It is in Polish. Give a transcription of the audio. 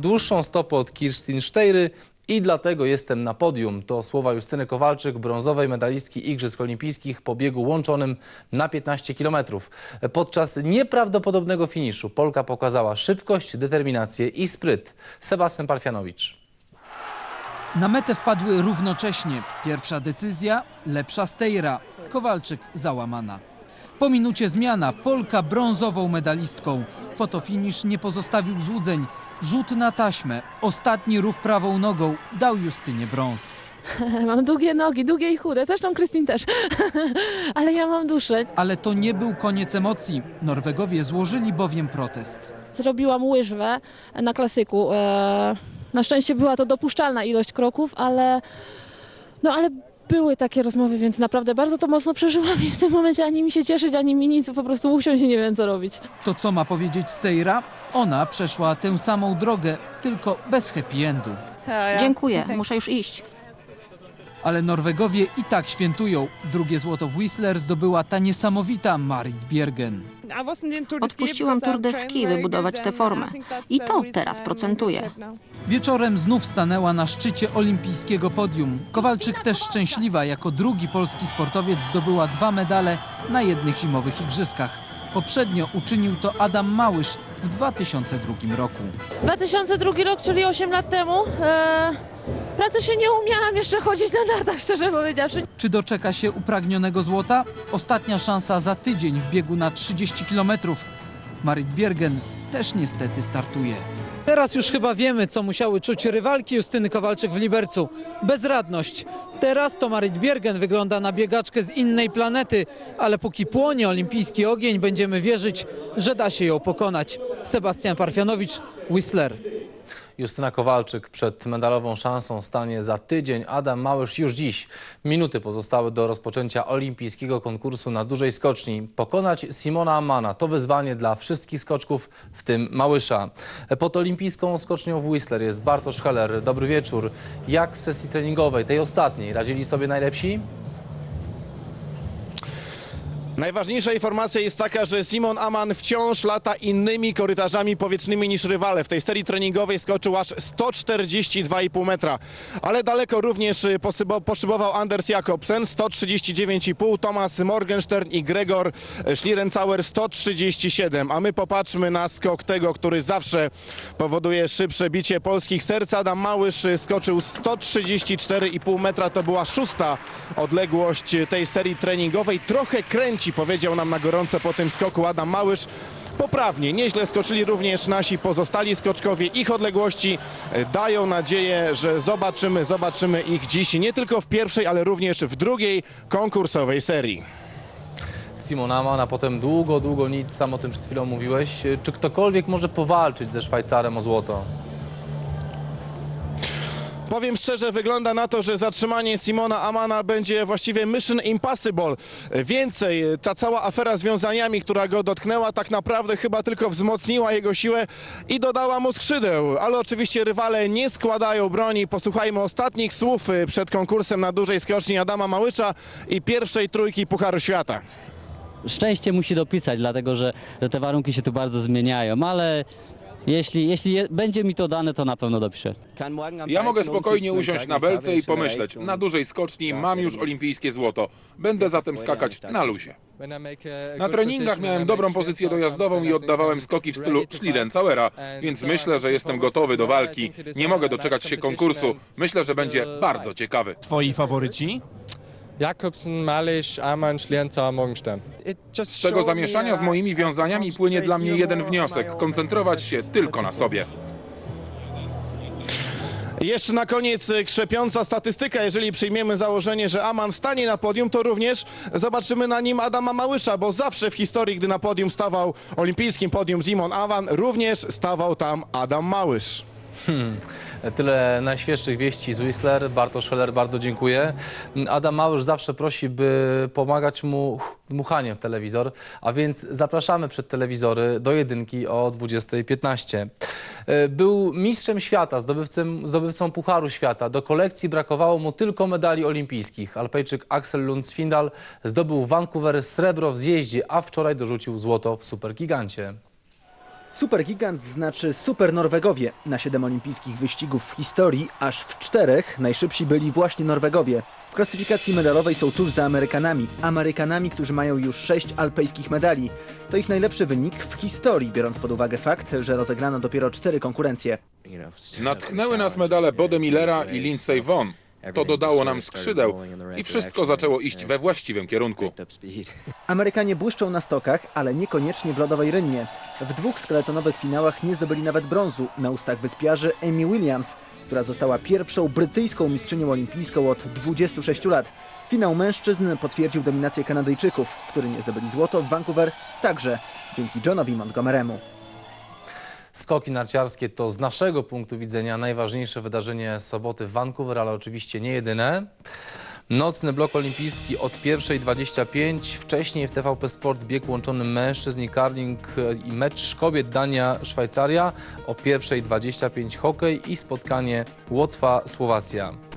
Dłuższą stopę od Kirstin Steiry i dlatego jestem na podium. To słowa Justyny Kowalczyk, brązowej medalistki Igrzysk Olimpijskich po biegu łączonym na 15 km. Podczas nieprawdopodobnego finiszu Polka pokazała szybkość, determinację i spryt. Sebastian Parfianowicz. Na metę wpadły równocześnie. Pierwsza decyzja, lepsza Stejra. Kowalczyk załamana. Po minucie zmiana, Polka brązową medalistką. Fotofinisz nie pozostawił złudzeń. Rzut na taśmę, ostatni ruch prawą nogą dał Justynie brąz. Mam długie nogi, długie i chude, zresztą Krystyn też. Ale ja mam duszę. Ale to nie był koniec emocji. Norwegowie złożyli bowiem protest. Zrobiłam łyżwę na klasyku. E, Na szczęście była to dopuszczalna ilość kroków, ale no ale były takie rozmowy, więc naprawdę bardzo to mocno przeżyłam i w tym momencie ani mi się cieszyć, ani mi nic, po prostu usiąść i nie wiem co robić. To co ma powiedzieć Stejra? Ona przeszła tę samą drogę, tylko bez happy endu. Dziękuję, muszę już iść. Ale Norwegowie i tak świętują. Drugie złoto w Whistler zdobyła ta niesamowita Marit Bjergen. Odpuściłam Tour de Ski, by budować tę formę. I to teraz procentuje. Wieczorem znów stanęła na szczycie olimpijskiego podium. Kowalczyk też szczęśliwa, jako drugi polski sportowiec zdobyła dwa medale na jednych zimowych igrzyskach. Poprzednio uczynił to Adam Małysz w 2002 roku. 2002 rok, czyli 8 lat temu. E, pracy się nie umiałam jeszcze chodzić na nartach, szczerze powiedziawszy. Czy doczeka się upragnionego złota? Ostatnia szansa za tydzień w biegu na 30 km. Marit Bjergen też niestety startuje. Teraz już chyba wiemy, co musiały czuć rywalki Justyny Kowalczyk w Libercu. Bezradność. Teraz to Marit Bjergen wygląda na biegaczkę z innej planety, ale póki płonie olimpijski ogień, będziemy wierzyć, że da się ją pokonać. Sebastian Parfianowicz, Whistler. Justyna Kowalczyk przed medalową szansą stanie za tydzień. Adam Małysz już dziś. Minuty pozostały do rozpoczęcia olimpijskiego konkursu na dużej skoczni. Pokonać Simona Amana to wyzwanie dla wszystkich skoczków, w tym Małysza. Pod olimpijską skocznią w Whistler jest Bartosz Heller. Dobry wieczór. Jak w sesji treningowej, tej ostatniej, radzili sobie najlepsi? Najważniejsza informacja jest taka, że Simon Aman wciąż lata innymi korytarzami powietrznymi niż rywale. W tej serii treningowej skoczył aż 142,5 metra. Ale daleko również y, poszybował Anders Jakobsen 139,5, Thomas Morgenstern i Gregor Schlierencauer 137. A my popatrzmy na skok tego, który zawsze powoduje szybsze bicie polskich serc. Adam Małysz y, skoczył 134,5 metra. To była szósta odległość y, tej serii treningowej. Trochę kręci, powiedział nam na gorąco po tym skoku Adam Małysz. Poprawnie, nieźle skoczyli również nasi pozostali skoczkowie. Ich odległości e, dają nadzieję, że zobaczymy, zobaczymy ich dziś nie tylko w pierwszej, ale również w drugiej konkursowej serii. Simon Aman, a potem długo, długo nic, sam o tym przed chwilą mówiłeś. Czy ktokolwiek może powalczyć ze Szwajcarem o złoto? Powiem szczerze, wygląda na to, że zatrzymanie Simona Amana będzie właściwie mission impossible. Więcej, ta cała afera z wiązaniami, która go dotknęła, tak naprawdę chyba tylko wzmocniła jego siłę i dodała mu skrzydeł. Ale oczywiście rywale nie składają broni. Posłuchajmy ostatnich słów y, przed konkursem na dużej skoczni Adama Małysza i pierwszej trójki Pucharu Świata. szczęście musi dopisać, dlatego że, że te warunki się tu bardzo zmieniają, ale jeśli, jeśli je, będzie mi to dane, to na pewno dopiszę. Ja mogę spokojnie usiąść na belce i pomyśleć, na dużej skoczni mam już olimpijskie złoto. Będę zatem skakać na luzie. Na treningach miałem dobrą pozycję dojazdową i oddawałem skoki w stylu Schlierencauera, więc myślę, że jestem gotowy do walki. Nie mogę doczekać się konkursu. Myślę, że będzie bardzo ciekawy. Twoi faworyci? Jakobsen, Malisz, Amann, Schlierenzauer, Morgenstern. Z tego zamieszania z moimi wiązaniami płynie dla mnie jeden wniosek. Koncentrować się tylko na sobie. Jeszcze na koniec y, krzepiąca statystyka. Jeżeli przyjmiemy założenie, że Aman stanie na podium, to również zobaczymy na nim Adama Małysza, bo zawsze w historii, gdy na podium stawał, olimpijskim podium Simon Awan, również stawał tam Adam Małysz. Tyle najświeższych wieści z Whistler. Bartosz Heller, bardzo dziękuję. Adam Małysz zawsze prosi, by pomagać mu dmuchaniem w telewizor, a więc zapraszamy przed telewizory do jedynki o 20.15. E, Był mistrzem świata, zdobywcą, zdobywcą Pucharu Świata. Do kolekcji brakowało mu tylko medali olimpijskich. Alpejczyk Axel Lund Swindal zdobył Vancouver srebro w zjeździe, a wczoraj dorzucił złoto w supergigancie. Supergigant znaczy Super Norwegowie. Na siedem olimpijskich wyścigów w historii, aż w czterech najszybsi byli właśnie Norwegowie. W klasyfikacji medalowej są tuż za Amerykanami. Amerykanami, którzy mają już sześć alpejskich medali. To ich najlepszy wynik w historii, biorąc pod uwagę fakt, że rozegrano dopiero cztery konkurencje. Natchnęły nas medale Bode Millera i Lindsey Vonn. To dodało nam skrzydeł i wszystko zaczęło iść we właściwym kierunku. Amerykanie błyszczą na stokach, ale niekoniecznie w lodowej rynnie. W dwóch skeletonowych finałach nie zdobyli nawet brązu na ustach wyspiarzy Amy Williams, która została pierwszą brytyjską mistrzynią olimpijską od 26 lat. Finał mężczyzn potwierdził dominację Kanadyjczyków, którzy nie zdobyli złoto w Vancouver także dzięki Johnowi Montgomery'emu. Skoki narciarskie to z naszego punktu widzenia najważniejsze wydarzenie soboty w Vancouver, ale oczywiście nie jedyne. Nocny blok olimpijski od 1.25. Wcześniej w TVP Sport bieg łączony mężczyzn i karling e, i mecz kobiet Dania-Szwajcaria. O 1.25 hokej i spotkanie Łotwa-Słowacja.